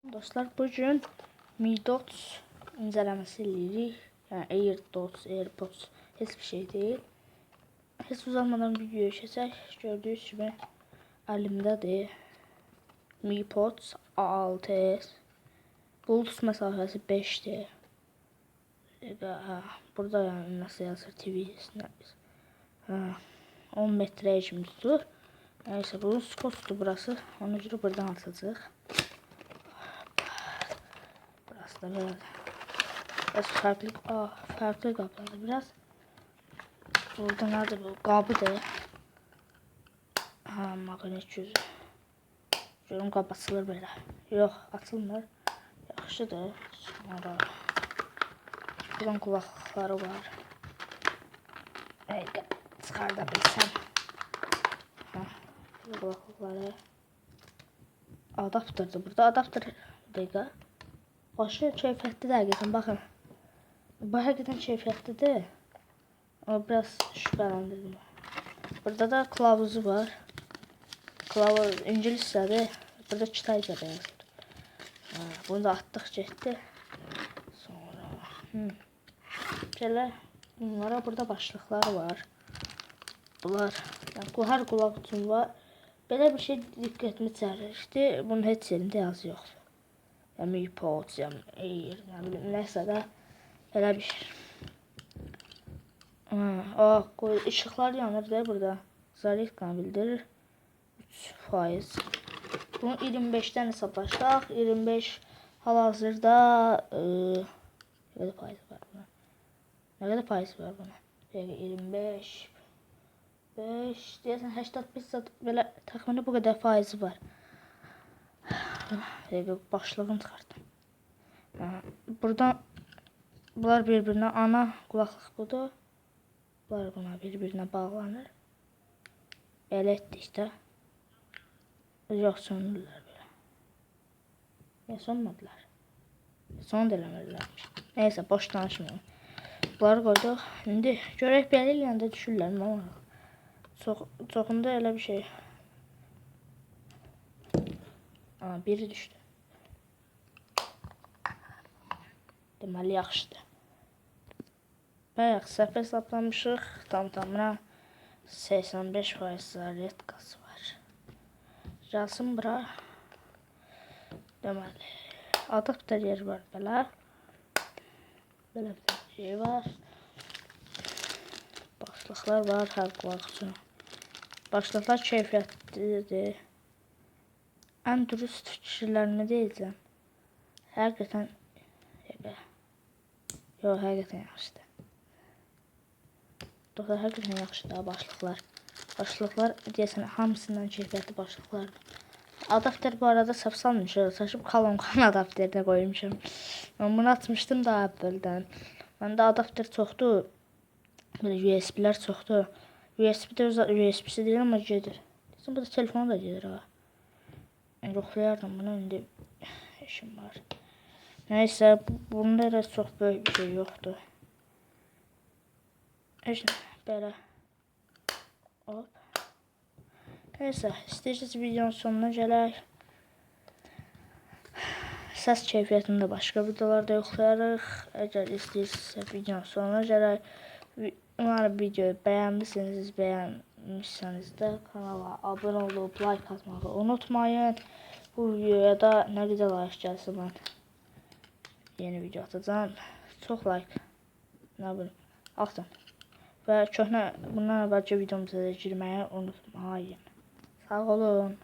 Dostlar bugün Mi Dots incələməsi eləyirik. Yəni AirDots, AirPods heç bir şey deyil. Heç uzatmadan videoya keçək. Gördüyünüz kimi əlimdədir. Mi Pods A6s. Bluetooth məsafəsi 5-dir. Dəqiqə, hə, burada yəni nəsə yazır TV. Hə, 10 metrəyə kimi tutur. Nəysə, bunun skotdur burası. Ona görə buradan atacağıq. Da böyle. Biraz farklı, aa, farklı kaplandı biraz. Burada nerede bu? Qabı da. Ha, magnet yüzü. Görüm qab açılır belə. Yox, açılmır. Yaxşıdır. Sonra buradan qulaqlıqları var. Dəqiqə çıxarda bilsəm. Ha, bu qulaqlıqları. Adapterdir burada. Adapter dəqiqə. Başı keyfiyyətlidir həqiqətən. Baxın. Bu həqiqətən keyfiyyətlidir. Ama biraz şüphelendirdim. Burada da kılavuzu var. Kılavuz İngilizce'de. Burada Kitayca'da yazır. Ha, bunu da attık getdi. Sonra hı. Bunlara burada başlıqları var. Bunlar yəni, hər qulaq üçün var. Belə bir şey diqqətimi çəkdi. Bunun heç yerində yazı yoxdur. Nə bilim, nəsə də belə bir şey. Aa, qoy, ışıqlar yanır da burada. Zaryadkanı bildirir. 3 faiz. Bunu 25'ten hesaplaşaq. 25 hal-hazırda e, nə qədər faiz var buna? Nə qədər faiz var buna? Yəni 25 5 deyəsən 85 zat belə təxminən bu qədər faizi var. Dəqiqə başlığını çıxartdım. Ha, Buradan bunlar bir-birinə ana qulaqlıq budur. Bunlar buna bir-birinə bağlanır. Belə etdikdə yox sönürlər belə. Ya sönmədilər. Son da eləmirlərmiş. Nəysə boş danışmayalım. Bunları qoyduq. İndi görək belə eləyəndə düşürlər? Çox çoxunda elə bir şey. Aa, biri düşdü. Deməli yaxşıdır. Bayaq səhv hesablamışıq. Tam tamına 85% zaryadkası var. Yazım bura. Deməli adapter yer var belə. Belə bir şey var. Başlıqlar var hər qulaq üçün. Başlıqlar keyfiyyətlidir. Ən dürüst fikirlərimi deyəcəm. Həqiqətən Yox, həqiqətən yaxşıdır. Doktor həqiqətən yaxşıdır başlıqlar. Başlıqlar deyəsən hamısından keyfiyyətli başlıqlardır. Adapter bu arada səhv salmışam. Saçıb kalonkan adapterinə qoymuşam. Mən bunu atmışdım da əvvəldən. Məndə adapter çoxdur. Belə USB-lər çoxdur. USB də öz USB-si deyil amma gedir. Deyəsən bu da telefona da gedir ha. Yoxlayardım bunu indi işim var. Neyse bunda da çok böyle bir şey yoktu. İşte böyle. Hop. Neyse istəyəcəz videonun sonuna gələk. Səs keyfiyyətini də başqa videolarda yoxlayarıq. Əgər istəyirsinizsə videonun sonuna gələk. Umarım videoyu bəyənmisiniz, bəyənmişsəniz də kanala abunə olub like atmağı unutmayın. Bu videoya da qədər like gəlsin mən yeni video atacağım. Çok like. Ne bileyim. Atın. Ve köhnə bundan əvvəlki videomuza da girməyi unutmayın. Sağ olun.